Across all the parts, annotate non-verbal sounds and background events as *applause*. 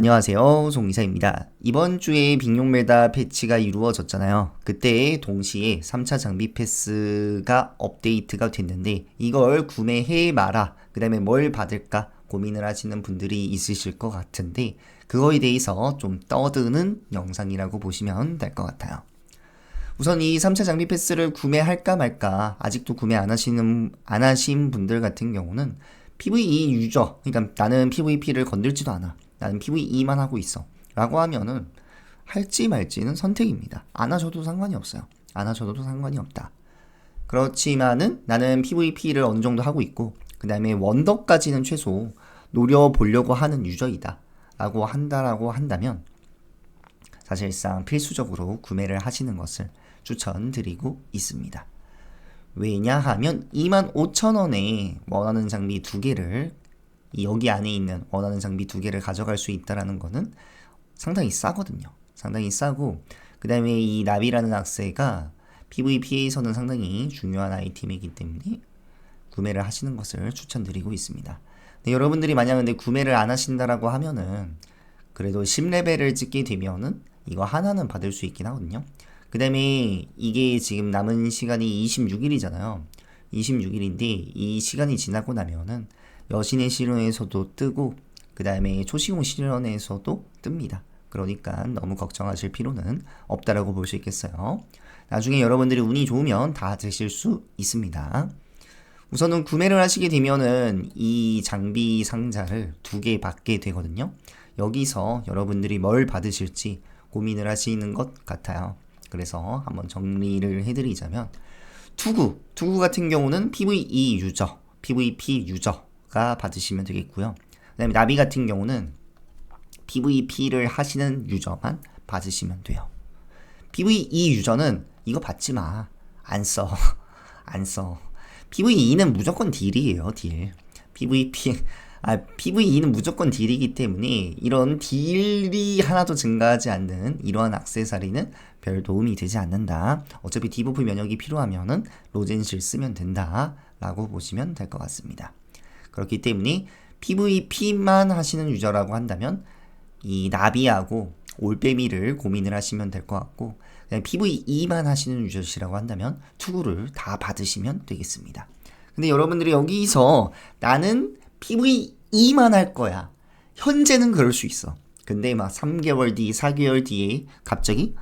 안녕하세요. 송이사입니다. 이번 주에 빅용메다 패치가 이루어졌잖아요. 그때 동시에 3차 장비 패스가 업데이트가 됐는데 이걸 구매해 마라. 그 다음에 뭘 받을까 고민을 하시는 분들이 있으실 것 같은데 그거에 대해서 좀 떠드는 영상이라고 보시면 될 것 같아요. 우선 이 3차 장비 패스를 구매할까 말까 아직도 구매 안 하시는 안 하신 분들 같은 경우는 PVE 유저 그러니까 나는 PVP를 건들지도 않아 나는 PVE만 하고 있어. 라고 하면은 할지 말지는 선택입니다. 안 하셔도 상관이 없어요. 안 하셔도 상관이 없다. 그렇지만은 나는 PVP를 어느 정도 하고 있고, 그 다음에 원더까지는 최소 노려보려고 하는 유저이다. 라고 한다라고 한다면, 사실상 필수적으로 구매를 하시는 것을 추천드리고 있습니다. 왜냐하면 25,000원에 원하는 장비 두 개를 여기 안에 있는 원하는 장비 두 개를 가져갈 수 있다라는 거는 상당히 싸거든요. 상당히 싸고 그 다음에 이 나비라는 악세가 PVP에서는 상당히 중요한 아이템이기 때문에 구매를 하시는 것을 추천드리고 있습니다. 네, 여러분들이 만약 근데 구매를 안 하신다라고 하면은 그래도 10레벨을 찍게 되면은 이거 하나는 받을 수 있긴 하거든요. 그 다음에 이게 지금 남은 시간이 26일이잖아요. 26일인데 이 시간이 지나고 나면은 여신의 실현에서도 뜨고 그 다음에 초시공 실현에서도 뜹니다. 그러니까 너무 걱정하실 필요는 없다라고 볼 수 있겠어요. 나중에 여러분들이 운이 좋으면 다 드실 수 있습니다. 우선은 구매를 하시게 되면은 이 장비 상자를 두 개 받게 되거든요. 여기서 여러분들이 뭘 받으실지 고민을 하시는 것 같아요. 그래서 한번 정리를 해드리자면 투구, 투구 같은 경우는 PVE 유저, PVP 유저 가 받으시면 되겠고요. 그 다음에 나비 같은 경우는 PVP를 하시는 유저만 받으시면 돼요. PVE 유저는 이거 받지 마. 안 써. *laughs* 안 써. PVE는 무조건 딜이에요, 딜. PVP, 아, PVE는 무조건 딜이기 때문에 이런 딜이 하나도 증가하지 않는 이러한 악세사리는 별 도움이 되지 않는다. 어차피 디버프 면역이 필요하면은 로젠실 쓰면 된다. 라고 보시면 될 것 같습니다. 그렇기 때문에 PVP만 하시는 유저라고 한다면 이 나비하고 올빼미를 고민을 하시면 될 것 같고 PVE만 하시는 유저시라고 한다면 투구를 다 받으시면 되겠습니다. 근데 여러분들이 여기서 나는 PVE만 할 거야. 현재는 그럴 수 있어. 근데 막 3개월 뒤, 4개월 뒤에 갑자기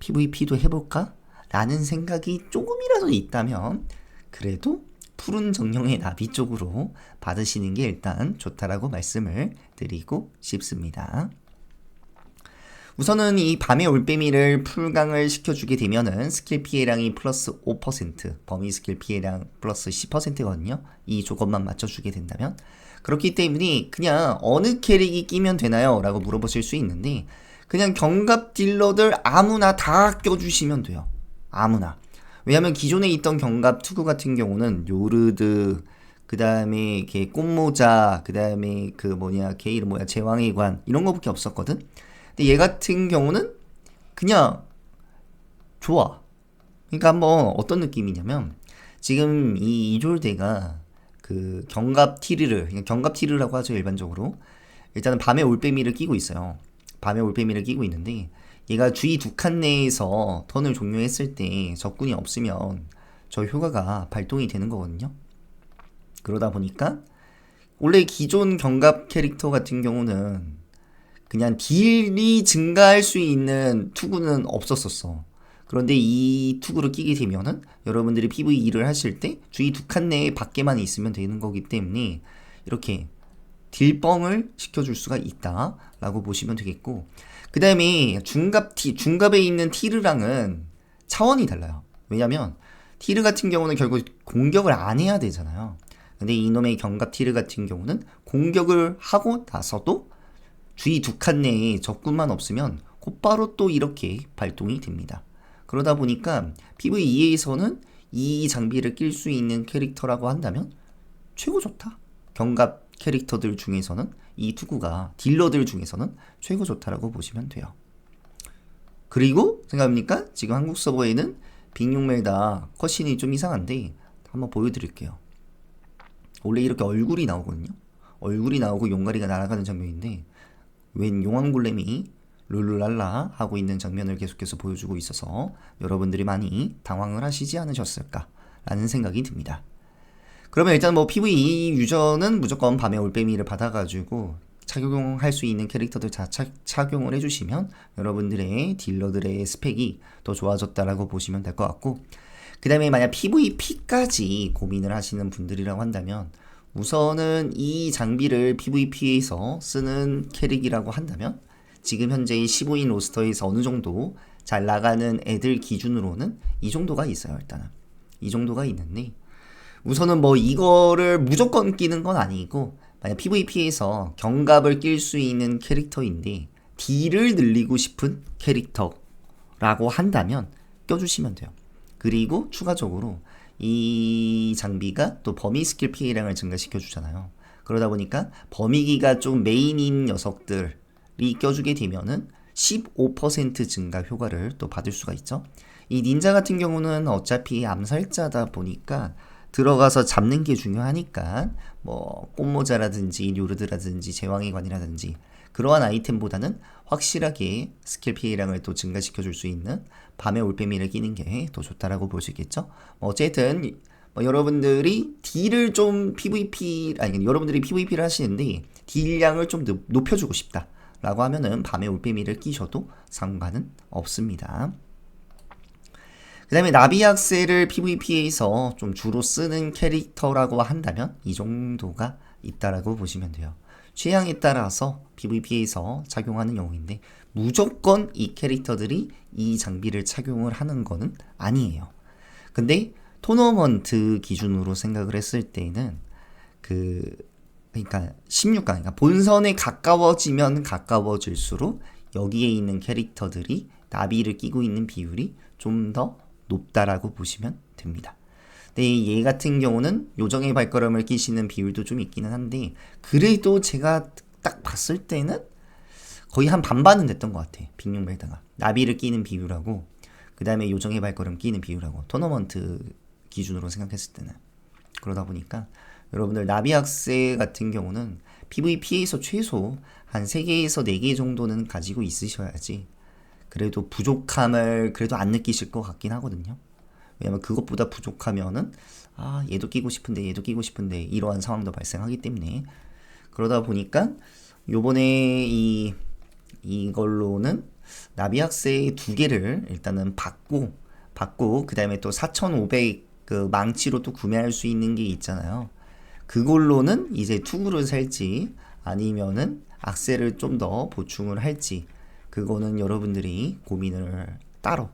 PVP도 해볼까? 라는 생각이 조금이라도 있다면 그래도 푸른 정령의 나비 쪽으로 받으시는 게 일단 좋다라고 말씀을 드리고 싶습니다. 우선은 이 밤의 올빼미를 풀강을 시켜주게 되면은 스킬 피해량이 플러스 5%, 범위 스킬 피해량 플러스 10%거든요. 이 조건만 맞춰주게 된다면. 그렇기 때문에 그냥 어느 캐릭이 끼면 되나요? 라고 물어보실 수 있는데, 그냥 경갑 딜러들 아무나 다 껴주시면 돼요. 아무나. 왜냐하면 기존에 있던 경갑 투구 같은 경우는 요르드 그 다음에 이렇게 꽃모자 그 다음에 그 뭐냐 걔 이름 뭐야 제왕의 관 이런 거밖에 없었거든. 근데 얘 같은 경우는 그냥 좋아. 그러니까 한번 어떤 느낌이냐면 지금 이 이졸대가 그 경갑 티르를 경갑 티르라고 하죠 일반적으로 일단은 밤에 올빼미를 끼고 있어요. 밤에 올빼미를 끼고 있는데 얘가 주위 두칸 내에서 턴을 종료했을 때 적군이 없으면 저 효과가 발동이 되는 거거든요. 그러다 보니까 원래 기존 경갑 캐릭터 같은 경우는 그냥 딜이 증가할 수 있는 투구는 없었었어. 그런데 이 투구를 끼게 되면은 여러분들이 PVE를 하실 때 주위 두칸 내에 밖에만 있으면 되는 거기 때문에 이렇게 딜뻥을 시켜줄 수가 있다라고 보시면 되겠고 그 다음에 중갑 티, 중갑에 있는 티르랑은 차원이 달라요. 왜냐면 티르 같은 경우는 결국 공격을 안 해야 되잖아요. 근데 이놈의 경갑 티르 같은 경우는 공격을 하고 나서도 주위 두 칸 내에 적군만 없으면 곧바로 또 이렇게 발동이 됩니다. 그러다 보니까 PVE에서는 이 장비를 낄 수 있는 캐릭터라고 한다면 최고 좋다. 경갑 캐릭터들 중에서는 이 투구가 딜러들 중에서는 최고 좋다라고 보시면 돼요. 그리고 생각합니까? 지금 한국 서버에는 빅용멜다 컷신이 좀 이상한데 한번 보여드릴게요. 원래 이렇게 얼굴이 나오거든요. 얼굴이 나오고 용가리가 날아가는 장면인데 웬 용왕골렘이 룰루랄라 하고 있는 장면을 계속해서 보여주고 있어서 여러분들이 많이 당황을 하시지 않으셨을까라는 생각이 듭니다. 그러면 일단 뭐 PVE 유저는 무조건 밤의 올빼미를 받아가지고 착용할 수 있는 캐릭터들 다 차, 착용을 해주시면 여러분들의 딜러들의 스펙이 더 좋아졌다라고 보시면 될 것 같고 그 다음에 만약 PVP까지 고민을 하시는 분들이라고 한다면 우선은 이 장비를 PVP에서 쓰는 캐릭이라고 한다면 지금 현재 15인 로스터에서 어느 정도 잘 나가는 애들 기준으로는 이 정도가 있어요 일단은. 이 정도가 있는데 우선은 뭐 이거를 무조건 끼는 건 아니고 만약 PVP에서 경갑을 낄 수 있는 캐릭터인데 딜을 늘리고 싶은 캐릭터라고 한다면 껴주시면 돼요. 그리고 추가적으로 이 장비가 또 범위 스킬 피해량을 증가시켜 주잖아요. 그러다 보니까 범위기가 좀 메인인 녀석들이 껴주게 되면은 15% 증가 효과를 또 받을 수가 있죠. 이 닌자 같은 경우는 어차피 암살자다 보니까 들어가서 잡는 게 중요하니까 뭐 꽃모자라든지 요르드라든지 제왕의 관이라든지 그러한 아이템보다는 확실하게 스킬 피해량을 또 증가시켜 줄 수 있는 밤의 올빼미를 끼는 게 더 좋다라고 보시겠죠. 뭐 어쨌든 뭐 여러분들이 딜을 좀 PVP 아니 여러분들이 PVP를 하시는데 딜량을 좀 높여주고 싶다라고 하면은 밤의 올빼미를 끼셔도 상관은 없습니다. 그 다음에 나비학세를 PVP에서 좀 주로 쓰는 캐릭터라고 한다면 이 정도가 있다라고 보시면 돼요. 취향에 따라서 PVP에서 착용하는 경우인데 무조건 이 캐릭터들이 이 장비를 착용을 하는 거는 아니에요. 근데 토너먼트 기준으로 생각을 했을 때는 그 그러니까 16강 그러니까 본선에 가까워지면 가까워질수록 여기에 있는 캐릭터들이 나비를 끼고 있는 비율이 좀 더 높다라고 보시면 됩니다. 근데 얘 같은 경우는 요정의 발걸음을 끼시는 비율도 좀 있기는 한데 그래도 제가 딱 봤을 때는 거의 한 반반은 됐던 것 같아. 빅룡벨다가 나비를 끼는 비율하고 그 다음에 요정의 발걸음 끼는 비율하고 토너먼트 기준으로 생각했을 때는 그러다 보니까 여러분들 나비학세 같은 경우는 PVP에서 최소 한 3개에서 4개 정도는 가지고 있으셔야지 그래도 부족함을 그래도 안 느끼실 것 같긴 하거든요. 왜냐면 그것보다 부족하면은 아 얘도 끼고 싶은데 얘도 끼고 싶은데 이러한 상황도 발생하기 때문에 그러다 보니까 요번에 이 이걸로는 나비학세 두 개를 일단은 받고 받고 그 다음에 또 4,500 그 망치로 또 구매할 수 있는 게 있잖아요. 그걸로는 이제 투구를 살지 아니면은 악세를 좀더 보충을 할지 그거는 여러분들이 고민을 따로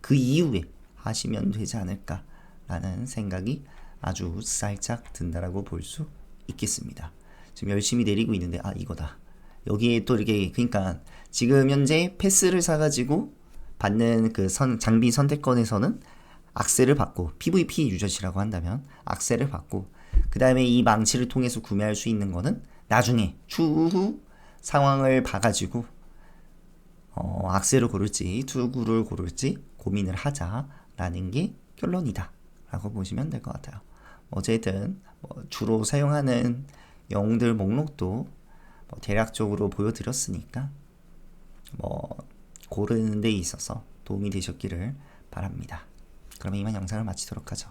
그 이후에 하시면 되지 않을까라는 생각이 아주 살짝 든다라고 볼 수 있겠습니다. 지금 열심히 내리고 있는데 아 이거다. 여기에 또 이렇게 그러니까 지금 현재 패스를 사가지고 받는 그 선, 장비 선택권에서는 악셀을 받고 PVP 유저시라고 한다면 악셀을 받고 그 다음에 이 망치를 통해서 구매할 수 있는 거는 나중에 추후 상황을 봐가지고 어, 악세를 고를지 투구를 고를지 고민을 하자라는 게 결론이다. 라고 보시면 될 것 같아요. 어쨌든 뭐 주로 사용하는 영웅들 목록도 뭐 대략적으로 보여드렸으니까 뭐 고르는 데 있어서 도움이 되셨기를 바랍니다. 그러면 이만 영상을 마치도록 하죠